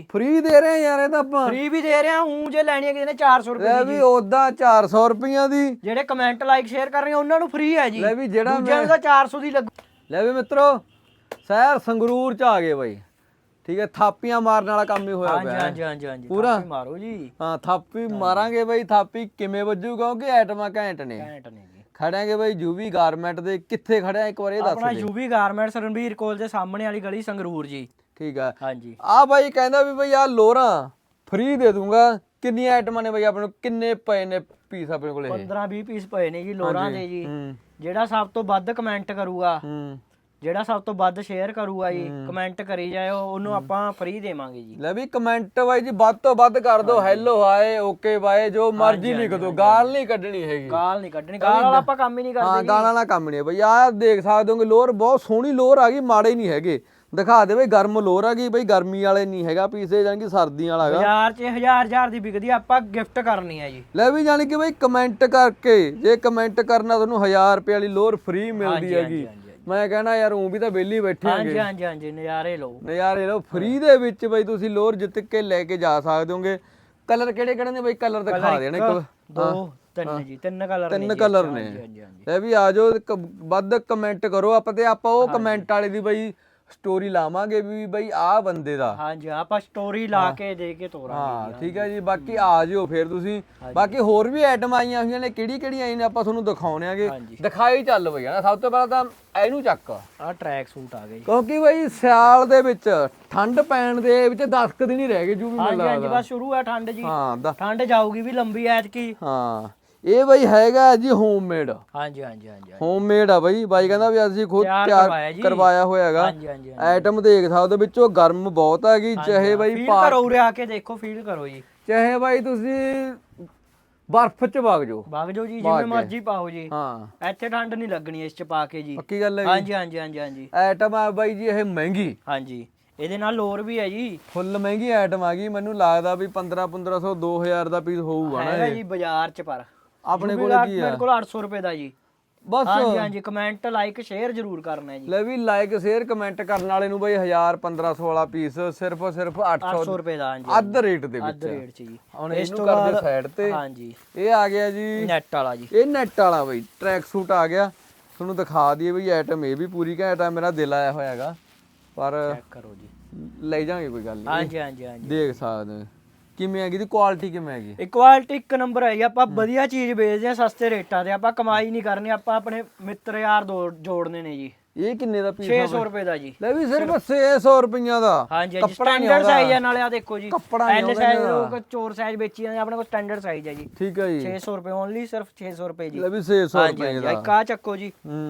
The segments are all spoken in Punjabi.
ਜੀ ਫ੍ਰੀ ਦੇ ਰਹੇ ਆ ਯਾਰ ਇਹ ਤਾਂ ਆਪਾਂ। ਫ੍ਰੀ ਵੀ ਦੇ ਰਹੇ ਆ ਹੂੰ ਜੇ ਲੈਣੀ ਹੈ ਕਿਸੇ ਨੇ 400 ਰੁਪਏ ਲੈ ਦੀ ਵੀ ਉਦਾਂ 400 ਰੁਪਈਆਂ ਦੀ। ਜਿਹੜੇ ਕਮੈਂਟ ਲਾਈਕ ਸ਼ੇਅਰ ਕਰ ਰਹੇ ਉਹਨਾਂ ਨੂੰ ਫ੍ਰੀ ਹੈ ਜੀ। ਲੈ ਵੀ ਜਿਹੜਾ ਦੂਜਿਆਂ ਨੂੰ ਤਾਂ 400 ਦੀ ਲੱਗੂ ਲੈ ਵੀ ਮਿੱਤਰੋ ਸ਼ਹਿਰ ਸੰਗਰੂਰ ਚ ਆ ਗਏ ਬਾਈ। ਠੀਕ ਹੈ ਥਾਪੀਆਂ ਮਾਰਨ ਵਾਲਾ ਕੰਮ ਹੀ ਹੋਇਆ ਹਾਂਜੀ ਪਿਆ। ਹੈ। ਹਾਂਜੀ ਹਾਂਜੀ ਹਾਂਜੀ ਪੂਰਾ? ਮਾਰੋ ਜੀ। ਹਾਂ ਥਾਪੀ ਮਾਰਾਂਗੇ ਬਾਈ ਥਾਪੀ ਕਿਵੇਂ ਵੱਜੂ ਕਿਉਂਕਿ ਐਟਮਾਂ ਘੈਂਟ ਨੇ। ਘੈਂਟ ਨੇ ਜੀ। ਖੜਾਂਗੇ ਬਾਈ ਜੂਵੀ ਗਾਰਮੈਂਟ ਦੇ ਕਿੱਥੇ ਖੜਿਆ ਇੱਕ ਵਾਰ ਇਹ ਦੱਸ ਆਪਣਾ ਦੇ। ਯੂਵੀ ਗਾਰਮੈਂਟਸ ਰਣਬੀਰ ਕੋਲ ਦੇ ਸਾਹਮਣੇ ਵਾਲੀ ਗਲੀ ਸੰਗਰੂਰ ਜੀ। ਠੀਕ ਆ। ਹਾਂਜੀ। ਆ ਬਾਈ ਕਹਿੰਦਾ ਵੀ ਬਈ ਆ ਲੋਰਾਂ ਫ੍ਰੀ ਦੇ ਦੂੰਗਾ। ਕਿੰਨੀਆਂ ਆਈਟਮਾਂ ਨੇ ਬਾਈ ਆਪਣੇ ਕੋਲ? ਕਿੰਨੇ ਪਏ ਨੇ ਪੀਸ ਆਪਣੇ ਕੋਲ ਇਹ? 15 20 ਪੀਸ ਪਏ ਨੇ ਜੀ ਲੋਰਾਂ ਦੇ ਜੀ। ਹੂੰ। ਜਿਹੜਾ ਸਭ ਤੋਂ ਵੱਧ ਕਮੈਂਟ ਕਰੂਗਾ ਹੂੰ। ਜਿਹੜਾ ਸਭ ਤੋਂ ਵੱਧ ਸ਼ੇਅਰ ਕਰੂਗਾ ਜੀ ਕਮੈਂਟ ਕਰੀ ਜਾਇਓ ਉਹਨੂੰ ਆਪਾਂ ਫ੍ਰੀ ਦੇਵਾਂਗੇ ਜੀ। ਲੈ ਵੀ ਕਮੈਂਟ ਬਾਈ ਜੀ ਵੱਧ ਤੋਂ ਵੱਧ ਕਰ ਦਿਓ। ਹੈਲੋ ਹਾਏ ਓਕੇ ਬਾਏ ਜੋ ਮਰਜ਼ੀ ਲਿਖ ਦਿਓ। ਗਾਲ ਨਹੀਂ ਕੱਢਣੀ ਹੈਗੀ। ਗਾਲ ਨਹੀਂ ਕੱਢਣੀ। ਗਾਲ ਵਾਲਾ ਆਪਾਂ ਕੰਮ ਹੀ ਨਹੀਂ ਹਾਂ ਕਰਦੇ ਗਾਲਾਂ ਵਾਲਾ ਕੰਮ ਨਹੀਂ ਹੈ। ਬਈ ਆ ਦੇਖ ਸਕਦੇ ਹੋਗੇ ਲੋਰ ਬਹੁਤ ਸੋਹਣੀ ਲੋਰ ਆ ਗਈ ਮਾੜੇ ਨਹੀਂ ਹੈਗੇ। ਦਿਖਾ ਦੇ ਬਈ ਗਰਮ ਲੋਰ ਆ ਗਈ ਬਈ ਗਰਮੀ ਵਾਲੇ ਨਹੀਂ ਹੈਗਾ ਪੀਸੇ ਜਾਨ ਕਿ ਸਰਦੀਆਂ ਵਾਲਾ ਹੈਗਾ। ਬਾਜ਼ਾਰ 'ਚ ਹਜ਼ਾਰ ਹਜ਼ਾਰ ਦੀ ਵਿਕਦੀ ਆ, ਆਪਾਂ ਗਿਫਟ ਕਰਨੀ ਹੈ ਜੀ। ਲੈ ਵੀ ਜਾਣੀ ਕਿ ਬਈ ਕਮੈਂਟ ਕਰਕੇ ਜੇ ਕਮੈਂਟ ਕਰਨਾ ਤੁਹਾਨੂੰ 1000 ਰੁਪਏ ਵਾਲੀ ਲੋਰ ਫ੍ਰੀ ਮਿਲਦੀ ਹੈਗੀ। ਹਾਂਜੀ, ਮੈਂ ਕਹਿਣਾ ਯਾਰ ਉਹ ਵੀ ਤਾਂ ਵਿਹਲੀ ਬੈਠੇ ਹਾਂਜੀ ਹੈਗੇ। ਹਾਂਜੀ ਹਾਂਜੀ ਨਜ਼ਾਰੇ ਲਓ। ਨਜ਼ਾਰੇ ਲੋ ਫ੍ਰੀ ਦੇ ਵਿੱਚ ਬਈ ਤੁਸੀਂ ਲੋਰ ਜਿੱਤ ਕੇ ਲੈ ਕੇ ਜਾ ਸਕਦੇ ਹੋਗੇ। ਕਲਰ ਕਿਹੜੇ ਕਿਹੜੇ ਨੇ ਬਈ? ਕਲਰ ਦਿਖਾ ਦੇਣ ਇੱਕ ਦੋ ਤਿੰਨ ਜੀ ਤਿੰਨ ਕਲਰ ਨੇ ਤਿੰਨ। ਕਲਰ ਨੇ। ਹਾਂਜੀ ਹਾਂਜੀ ਹਾਂਜੀ। ਲੈ ਵੀ ਆ ਜਾਓ ਵੱਧ ਕਮੈਂਟ ਕਰੋ ਆਪਾਂ ਤੇ ਆਪਾਂ ਉਹ ਕਮੈਂਟ ਵਾਲੇ ਦੀ ਬਈ ਸਟੋਰੀ ਲਾਵਾਂਗੇ ਵੀ ਬਈ ਆਹ ਬੰਦੇ ਦਾ। ਹਾਂਜੀ ਆਪਾਂ ਸਟੋਰੀ ਲਾ ਕੇ ਦੇ ਕੇ ਤੋਰਾਂਗੇ ਹਾਂ ਠੀਕ ਹੈ ਜੀ ਬਾਕੀ ਆ ਜਿਓ ਫਿਰ ਤੁਸੀਂ। ਬਾਕੀ ਹੋਰ ਵੀ ਆਈਟਮ ਆਈਆਂ ਹੋਈਆਂ ਨੇ ਕਿਹੜੀ ਕਿਹੜੀ ਆਈ ਨੇ ਆਪਾਂ ਤੁਹਾਨੂੰ ਦਿਖਾਉਣੇ ਆਗੇ। ਹਾਂਜੀ। ਦਿਖਾਈ ਚੱਲ ਬਈ ਹਨਾ? ਸਭ ਤੋਂ ਪਹਿਲਾਂ ਤਾਂ ਇਹਨੂੰ ਚੱਕ। ਆ ਟਰੈਕ ਸੂਟ ਆ ਗਏ ਜੀ ਕਿਉਂਕਿ ਬਈ ਸਿਆਲ ਦੇ ਵਿੱਚ ਠੰਡ ਪੈਣ ਦੇ ਵਿੱਚ 10 ਕੁ ਦਿਨ ਹੀ ਰਹਿ ਗਏ ਜੂ ਵੀ ਹਾਂਜੀ ਮੈਨੂੰ ਹਾਂਜੀ ਲੱਗਦਾ। ਬਸ ਸ਼ੁਰੂ ਹੈ ਠੰਡ ਜੀ। ਹਾਂ ਠੰਡ ਜਾਊਗੀ ਵੀ ਲੰਬੀ ਐਤਕੀ। ਹਾਂ। ਇਹ ਬਈ ਹੈਗਾ ਜੀ ਹੋਮਮੇਡ ਹਾਂਜੀ ਹਾਂਜੀ ਹਾਂਜੀ। ਹੋਮਮੇਡ ਆ ਬਈ। ਬਾਈ ਕਹਿੰਦਾ ਵੀ ਅਸੀਂ ਖੁਦ ਤਿਆਰ ਕਰਵਾਇਆ ਹੋਇਆ ਹੈਗਾ ਹਾਂਜੀ ਹਾਂਜੀ ਆਈਟਮ ਦੇਖ ਸਕਦੇ ਵਿੱਚੋਂ ਗਰਮ ਬਹੁਤ ਹੈਗੀ ਚਾਹੇ ਬਾਈ ਫੀਲ ਕਰੋ ਉਰੇ ਆ ਕੇ ਦੇਖੋ ਫੀਲ ਕਰੋ ਜੀ। ਚਾਹੇ ਬਾਈ ਤੁਸੀਂ ਬਰਫ਼ ਚ ਵਗ ਜਾਓ। ਵਗ ਜਾਓ ਜੀ ਜਿਵੇਂ। ਮਰਜ਼ੀ ਪਾਓ ਜੀ। ਹਾਂ। ਇੱਥੇ ਠੰਡ ਨਹੀਂ ਲੱਗਣੀ ਇਸ ਚ ਪਾ ਕੇ ਜੀ। ਪੱਕੀ ਗੱਲ ਹੈ ਹਾਂਜੀ ਹਾਂਜੀ ਹਾਂਜੀ ਹਾਂਜੀ। ਆਈਟਮ ਆ ਬਾਈ ਜੀ ਇਹ ਮਹਿੰਗੀ। ਹਾਂਜੀ। ਇਹਦੇ ਨਾਲ ਲੋਰ ਵੀ ਹੈ ਜੀ। ਫੁੱਲ ਮਹਿੰਗੀ ਆਈਟਮ ਆ ਗਈ। ਮੈਨੂੰ ਲੱਗਦਾ ਵੀ 15 1500 2000 ਦਾ ਪੀਸ ਹੋਊਗਾ ਨਾ ਇਹ। ਜੀ ਬਾਜ਼ਾਰ ਚ ਪਰ। ਆਪਣੇ ਕੋਲ ਕੀ ਆ ਮੇਰੇ ਕੋਲ 800 ਰੁਪਏ ਦਾ ਜੀ। ਬਸ। ਹਾਂਜੀ ਹਾਂਜੀ ਕਮੈਂਟ ਲਾਈਕ ਸ਼ੇਅਰ ਜ਼ਰੂਰ ਕਰਨਾ ਜੀ। ਲੈ ਵੀ ਲਾਈਕ ਸ਼ੇਅਰ ਕਮੈਂਟ ਕਰਨ ਵਾਲੇ ਨੂੰ ਬਈ 1000 1500 ਵਾਲਾ ਪੀਸ ਸਿਰਫ ਸਿਰਫ 800 800 ਰੁਪਏ ਦਾ ਹਾਂਜੀ ਅੱਧ ਰੇਟ ਦੇ ਅੱਧ ਵਿੱਚ ਰੇਟ ਚ ਜੀ। ਹੁਣ ਇਸ ਇਹਨੂੰ ਕਰਦੇ ਸਾਈਡ ਤੇ। ਹਾਂਜੀ। ਇਹ ਆ ਗਿਆ ਜੀ। ਨੈਟ ਵਾਲਾ ਜੀ। ਇਹ ਨੈਟ ਵਾਲਾ ਬਈ ਟਰੈਕ ਸੂਟ ਆ ਗਿਆ। ਤੁਹਾਨੂੰ ਦਿਖਾ ਦਈਏ ਬਈ ਆਈਟਮ ਇਹ ਵੀ ਪੂਰੀ ਘੈਂਟ ਆ ਮੇਰਾ ਦਿਲ ਆਇਆ ਹੋਇਆ ਹੈਗਾ ਪਰ ਚੈੱਕ ਕਰੋ ਜੀ। ਲੈ ਜਾਾਂਗੇ ਕੋਈ ਗੱਲ ਨਹੀਂ ਹਾਂਜੀ ਹਾਂਜੀ ਹਾਂਜੀ। ਦੇਖ ਸਕਦੇ ਹੋ। ਕਿਵੇਂ ਹੈਗੀ ਦੀ ਕੁਆਲਿਟੀ ਕਿਵੇਂ ਹੈਗੀ? ਇਹ ਕੁਆਲਿਟੀ ਇੱਕ ਨੰਬਰ ਹੈ ਜੀ ਆਪਾਂ ਵਧੀਆ ਚੀਜ਼ ਵੇਚਦੇ ਆ ਸਸਤੇ ਰੇਟਾਂ ਤੇ ਆਪਾਂ ਕਮਾਈ ਨਹੀਂ ਕਰਨੀ ਆਪਾਂ ਆਪਣੇ ਮਿੱਤਰ ਯਾਰ ਦੋ- ਜੋੜਨੇ ਨੇ ਜੀ। ਇਹ ਕਿੰਨੇ ਦਾ ਪੀਸ 600 ਰੁਪਏ ਦਾ ਜੀ। ਲੈ ਵੀ ਸਿਰਫ 600 ਰੁਪਈਆਂ ਦਾ। ਹਾਂਜੀ ਹਾਂਜੀ ਕੱਪੜਾ ਨਹੀਂ ਸਟੈਂਡਰਡ ਆਉਂਦਾ। ਸਾਈਜ਼ ਹੈ ਨਾਲੇ ਆ ਦੇਖੋ ਜੀ। ਕੱਪੜਾ ਨਹੀਂ ਐਲ ਆਉਂਦਾ ਸਾਈਜ਼ ਲੋਕ ਚੋਰ ਸਾਈਜ਼ ਵੇਚੀ ਜਾਂਦੇ ਆਪਣੇ ਕੋਲ ਸਟੈਂਡਰਡ ਸਾਈਜ਼ ਹੈ ਜੀ। ਠੀਕ ਹੈ ਜੀ। 600 ਰੁਪਏ ਓਨਲੀ ਸਿਰਫ 600 ਰੁਪਏ ਜੀ। ਲੈ ਵੀ 600 ਹਾਂਜੀ ਰੁਪਏ ਹਾਂਜੀ ਦਾ। ਇੱਕ ਆ ਚੱਕੋ ਜੀ। ਹੂੰ।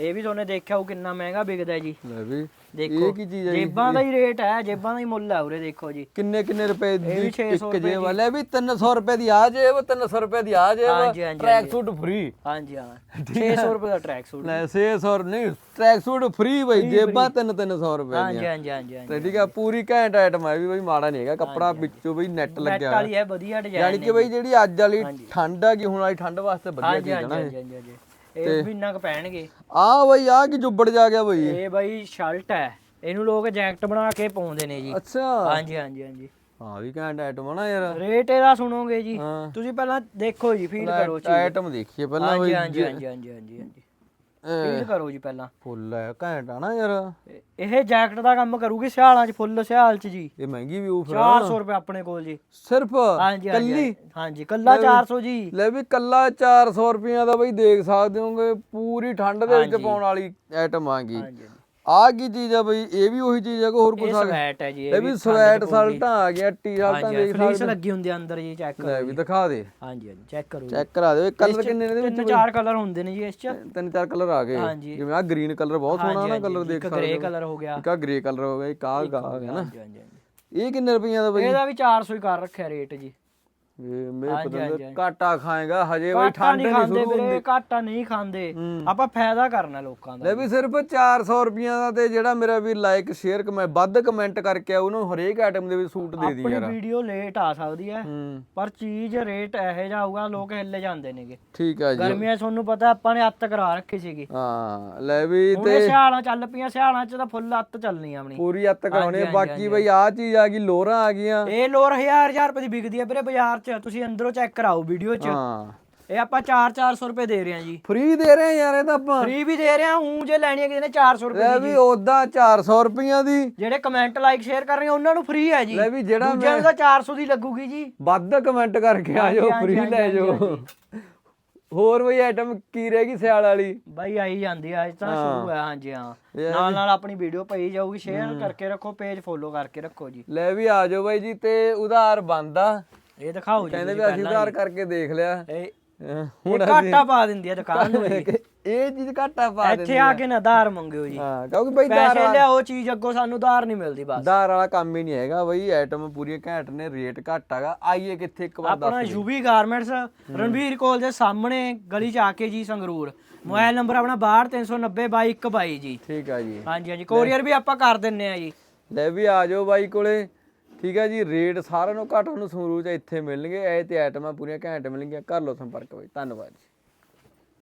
ਇਹ ਵੀ ਤੁਹਾਨੂੰ ਦੇਖਿਆ ਉਹ ਕਿੰਨਾ ਮਹਿੰਗਾ ਵਿਕਦਾ ਜੀ। ਲੈ ਵੀ ਦੇਖੋ ਇਹ ਕੀ ਚੀਜ਼ ਹੈ ਜੀ? ਜੇਬਾਂ ਦਾ ਹੀ ਰੇਟ ਹੈ ਜੇਬਾਂ ਦਾ ਹੀ ਮੁੱਲ ਹੈ ਉਰੇ ਦੇਖੋ ਜੀ। ਕਿੰਨੇ ਕਿੰਨੇ ਰੁਪਏ ਦੀ ਵੀ 600 ਇੱਕ ਜੇਬ ਲੈ ਵੀ 300 ਰੁਪਏ ਦੀ ਆ ਜੇਬ 300 ਰੁਪਏ ਦੀ ਆ ਹਾਂਜੀ, ਜੇਬ ਹਾਂਜੀ, ਟਰੈਕ ਸੂਟ ਫ੍ਰੀ ਹਾਂਜੀ ਹਾਂ। 600 ਰੁਪਏ ਦਾ ਟਰੈਕ ਸੂਟ ਲੈ 600 ਨਹੀਂ ਟਰੈਕ ਸੂਟ ਫ੍ਰੀ ਬਈ ਜੇਬਾਂ 3 300 ਰੁਪਏ ਹਾਂਜੀ ਦੀਆਂ। ਹਾਂਜੀ ਹਾਂਜੀ ਹਾਂਜੀ ਤੇ ਠੀਕ ਆ ਪੂਰੀ ਘੈਂਟ ਆਈਟਮ ਹੈ ਵੀ ਬਈ ਮਾੜਾ ਨਹੀਂ ਹੈਗਾ ਕੱਪੜਾ ਵਿੱਚੋਂ ਬਈ ਨੈਟ ਨੈਟ ਲੱਗਿਆ ਵਾਲੀ ਹੈ ਵਧੀਆ ਡਿਜ਼ਾਈਨ ਯਾਨੀ ਕਿ ਬਈ ਜਿਹੜੀ ਅੱਜ ਵਾਲੀ ਠੰਡ ਆ ਗਈ ਹੁਣ ਵਾਲੀ ਠੰਡ ਵਾਸਤੇ ਵਧੀਆ ਹਾਂਜੀ ਚੀਜ਼ ਹੈ ਹਾਂਜੀ ਨਾ ਹਾਂਜੀ ਹਾਂਜੀ ਹਾਂਜੀ। ਇਹ ਵੀ ਇੰਨਾ ਕੁ ਪੈਣਗੇ। ਆ ਬਈ ਆ ਕੀ ਜੁੱਬੜ ਜਾ ਗਿਆ ਬਈ? ਇਹ ਬਾਈ ਸ਼ਰਟ ਹੈ। ਇਹਨੂੰ ਲੋਕ ਜੈਕਟ ਬਣਾ ਕੇ ਪਾਉਂਦੇ ਨੇ ਜੀ। ਅੱਛਾ। ਹਾਂਜੀ ਹਾਂਜੀ ਹਾਂਜੀ। ਹਾਂ ਵੀ ਘੈਂਟ ਆਈਟਮ ਨਾ ਯਾਰ। ਰੇਟ ਇਹਦਾ ਸੁਣੋਗੇ ਜੀ। ਤੁਸੀਂ ਪਹਿਲਾਂ ਦੇਖੋ ਜੀ ਫੀਲ ਕਰੋ ਚੀਜ਼। ਆਈਟਮ ਦੇਖੀਏ ਪਹਿਲਾਂ ਹਾਂਜੀ ਹਾਂਜੀ ਹਾਂਜੀ ਹਾਂਜੀ ਹਾਂਜੀ। ਫੀਲ ਕਰੋ ਜੀ ਪਹਿਲਾਂ। ਫੁੱਲ ਹੈ ਘੈਂਟ ਆ ਨਾ ਯਾਰ। ਇਹ- ਇਹ ਜੈਕਟ ਦਾ ਕੰਮ ਕਰੂਗੀ ਸਿਆਲਾਂ 'ਚ ਫੁੱਲ ਸਿਆਲ 'ਚ ਜੀ। ਇਹ ਮਹਿੰਗੀ ਵੀ ਉਹ ਫਿਰ। 400 ਰੁਪਏ ਆਪਣੇ ਕੋਲ ਜੀ। ਸਿਰਫ? ਹਾਂਜੀ ਹਾਂਜੀ ਕੱਲੀ? ਹਾਂਜੀ। ਕੱਲਾ 400 ਜੀ। ਲੈ ਵੀ ਕੱਲਾ 400 ਰੁਪਈਆ ਦਾ ਬਈ ਦੇਖ ਸਕਦੇ ਹੋਗੇ ਪੂਰੀ ਠੰਡ ਦੇ ਵਿੱਚ ਪਾਉਣ ਵਾਲੀ ਆਈਟਮ ਆ ਗਈ। ਹਾਂਜੀ। ਆ ਕੀ ਚੀਜ਼ ਆ ਬਈ? ਇਹ ਵੀ ਉਹੀ ਚੀਜ਼ ਆ ਕਿ ਹੋਰ ਕੁਝ ਇਹ ਆ ਸਵੈਟ ਹੈ ਜੀ ਇਹ ਵੀ ਸਵੈਟ ਸਲਟਾਂ ਆ ਗਿਆ ਟੀ ਹਾਂਜੀ ਦੇਖ ਫਲੀਸ ਲੱਗੀ ਹੁੰਦੀ ਅੰਦਰ ਜੀ ਚੈੱਕ ਕਰੋ ਲੈ ਵੀ ਦਿਖਾ ਦੇ। ਹਾਂਜੀ ਹਾਂਜੀ ਚੈੱਕ ਕਰੋ ਚੈੱਕ ਕਰਾ ਦਿਓ ਇਹ ਕਲਰ ਕਿੰਨੇ ਨੇ ਇਹਦੇ ਵਿੱਚ ਤਿੰਨ ਚਾਰ ਕਲਰ ਹੁੰਦੇ ਨੇ ਜੀ ਇਸ 'ਚ। ਤਿੰਨ ਚਾਰ ਕਲਰ ਆ ਗਏ। ਜਿਵੇਂ ਆ ਗ੍ਰੀਨ ਕਲਰ ਬਹੁਤ ਸੋਹਣਾ ਨਾ ਕਲਰ ਦੇਖ ਇੱਕ ਸਕਦੇ ਗ੍ਰੇ ਹੋ। ਕਲਰ ਹੋ ਗਿਆ। ਇੱਕ ਆ ਗ੍ਰੇ ਕਲਰ ਹੋ ਗਿਆ ਇੱਕ ਆ ਗਾ ਗਿਆ ਨਾ। ਹਾਂਜੀ ਹਾਂਜੀ ਹਾਂਜੀ। ਇਹ ਕਿੰਨੇ ਰੁਪਈਆ ਦਾ ਬਈ? ਇਹਦਾ ਵੀ 400 ਹੀ ਕਰ ਰੱਖਿਆ ਰੇਟ ਜੀ। ਇਹ ਮੇਰੇ ਹਾਂਜੀ, ਪਤੰਦਰ ਹਾਂਜੀ, ਹਾਂਜੀ। ਘਾਟਾ ਖਾਏਗਾ ਹਜੇ ਬਈ ਠੰਡ ਨਹੀਂ ਨਹੀਂ ਖਾਂਦੇ ਸ਼ੁਰੂ ਹੁੰਦੀ। ਵੀਰੇ ਘਾਟਾ ਨਹੀਂ ਖਾਂਦੇ। ਆਪਾਂ ਫਾਇਦਾ ਕਰਨਾ ਲੋਕਾਂ ਦਾ। ਲੈ ਵੀ ਸਿਰਫ 400 ਰੁਪਈਆ ਦਾ ਤੇ ਜਿਹੜਾ ਮੇਰਾ ਵੀ ਲਾਈਕ ਸ਼ੇਅਰ ਕਮੈਂ ਵੱਧ ਕਮੈਂਟ ਕਰਕੇ ਆ ਉਹਨੂੰ ਹਰੇਕ ਆਈਟਮ ਦੇ ਵਿੱਚ ਸੂਟ ਦੇ ਦੀ ਆਪਣੀ ਯਾਰ। ਵੀਡੀਓ ਲੇਟ ਆ ਸਕਦੀ ਹੈ ਹੂੰ। ਪਰ ਚੀਜ਼ ਰੇਟ ਇਹੋ ਜਿਹਾ ਹੋਊਗਾ ਲੋਕ ਹਿੱਲੇ ਜਾਂਦੇ ਨੇਗੇ। ਠੀਕ ਆ ਜੀ। ਗਰਮੀਆਂ 'ਚ ਤੁਹਾਨੂੰ ਪਤਾ ਆਪਾਂ ਨੇ ਅੱਤ ਕਰਾ ਰੱਖੀ ਸੀਗੀ। ਹਾਂ ਲੈ ਵੀ ਹੁਣ ਤੇ ਸਿਆਲਾਂ ਚੱਲ ਪਈਆਂ ਸਿਆਲਾਂ 'ਚ ਤਾਂ ਫੁੱਲ ਅੱਤ ਚੱਲਣੀ ਆਪਣੀ। ਪੂਰੀ ਅੱਤ ਕਰਾਉਣੀ ਆ। ਹਾਂਜੀ, ਬਾਕੀ ਬਈ ਆਹ ਚੀਜ਼ ਆ ਗਈ ਲੋਰਾਂ ਆ ਗਈਆਂ। ਇਹ ਲੋਰ 1000 1000 ਰੁਪਏ ਦੀ ਵਿਕਦੀ ਹੈ ਵੀਰੇ ਬਾਜ਼ਾਰ 'ਚ। ਤੁਸੀਂ ਅੰਦਰੋਂ ਚੈੱਕ ਕਰਾਓ ਵੀਡੀਓ 'ਚ। ਹਾਂ। ਇਹ ਆਪਾਂ 4 400 ਰੁਪਏ ਦੇ ਰਹੇ ਹਾਂ ਜੀ। ਫ੍ਰੀ ਦੇ ਰਹੇ ਯਾਰ ਇਹ ਤਾਂ ਆਪਾਂ ਫ੍ਰੀ ਵੀ ਦੇ ਰਹੇ ਹਾਂ ਹੂੰ ਜੇ ਲੈਣੀ ਹੈ ਕਿਸੇ ਨੇ 400 ਰੁਪਏ ਲੈ ਵੀ ਉਦਾਂ 400 ਰੁਪਈਆ ਦੀ। ਜਿਹੜੇ ਕਮੈਂਟ ਲਾਈਕ ਸ਼ੇਅਰ ਕਰ ਰਹੇ ਆ ਉਹਨਾਂ ਨੂੰ ਫ੍ਰੀ ਹੈ ਜੀ। ਲੈ ਵੀ ਜਿਹੜਾ ਦੂਜਿਆਂ ਨੂੰ ਤਾਂ 400 ਦੀ ਲੱਗੂਗੀ ਜੀ। ਵੱਧ ਕਮੈਂਟ ਕਰਕੇ ਆ ਜਾਓ ਹਾਂਜੀ, ਫ੍ਰੀ ਹਾਂਜੀ, ਲੈ ਹਾਂਜੀ, ਜਾਓ ਹੋਰ ਬਈ ਆਈਟਮ ਕੀ ਰਹੇਗੀ ਸਿਆਲ ਵਾਲੀ? ਬਾਈ ਆਈ ਜਾਂਦੀ ਆ ਅੱਜ ਤਾਂ ਸ਼ੁਰੂ ਹੈ ਹਾਂਜੀ ਹਾਂ। ਇਹ ਨਾਲ ਨਾਲ ਆਪਣੀ ਵੀਡੀਓ ਪਈ ਜਾਊਗੀ ਸ਼ੇਅਰ ਕਰਕੇ ਰੱਖੋ ਪੇਜ ਫੋਲੋ ਕਰਕੇ ਰੱਖੋ ਜੀ। ਲੈ ਵੀ ਆ ਜਾਓ ਬਾਈ ਜੀ ਤੇ ਉਧਾਰ ਬੰਦਾ ਇਹ ਦਿਖਾਓ ਜੀ ਕਹਿੰਦੇ ਵੀ ਅਸੀਂ ਉਧਾਰ ਕਰਕੇ ਦੇਖ ਲਿਆ। ਇਹ ਇਹ ਘਾਟਾ ਪਾ ਦਿੰਦੀ ਆ ਦੁਕਾਨ ਨੂੰ। ਇਹ। ਚੀਜ਼ ਘਾਟਾ ਪਾ ਇੱਥੇ ਆ ਕੇ ਨਾ ਧਾਰ ਮੰਗਿਓ ਜੀ। ਹਾਂ ਕਿਉਂਕਿ ਬਈ ਦਾਰ ਪੈਸੇ ਲਿਆਓ ਚੀਜ਼ ਅੱਗੋਂ ਸਾਨੂੰ ਧਾਰ ਨਹੀਂ ਮਿਲਦੀ ਬਸ। ਦਾਰ ਵਾਲਾ ਕੰਮ ਹੀ ਨਹੀਂ ਹੈਗਾ ਬਈ ਆਈਟਮ ਪੂਰੀਆਂ ਘੈਂਟ ਨੇ ਰੇਟ ਘੱਟ ਹੈਗਾ ਆਈਏ ਕਿੱਥੇ ਇੱਕ ਵਾਰ ਆਪਣਾ ਯੂਵੀ ਗਾਰਮੈਂਟਸ ਰਣਵੀਰ ਕੋਲ ਦੇ ਸਾਹਮਣੇ ਗਲੀ ਚ ਆ ਕੇ ਜੀ ਸੰਗਰੂਰ। ਮੋਬਾਈਲ ਨੰਬਰ ਆਪਣਾ 6239022122 ਜੀ। ਠੀਕ ਆ ਜੀ। ਹਾਂਜੀ ਹਾਂਜੀ ਕੋਰੀਅਰ ਵੀ ਆਪਾਂ ਕਰ ਦਿੰਨੇ ਆ ਜੀ। ਲੈ ਵੀ ਆ ਜਾਓ ਬਾਈ ਕੋਲੇ। ਠੀਕ ਹੈ ਜੀ ਰੇਟ ਸਾਰਿਆਂ ਨੂੰ ਘੱਟ ਤੁਹਾਨੂੰ ਸੰਗਰੂਰ ਚ ਇੱਥੇ ਮਿਲਣਗੇ, ਇਹ ਤੇ ਆਈਟਮਾਂ ਪੂਰੀਆਂ ਘੈਂਟ ਮਿਲਣਗੀਆਂ, ਕਰ ਲਓ ਸੰਪਰਕ ਬਾਈ, ਧੰਨਵਾਦ ਜੀ।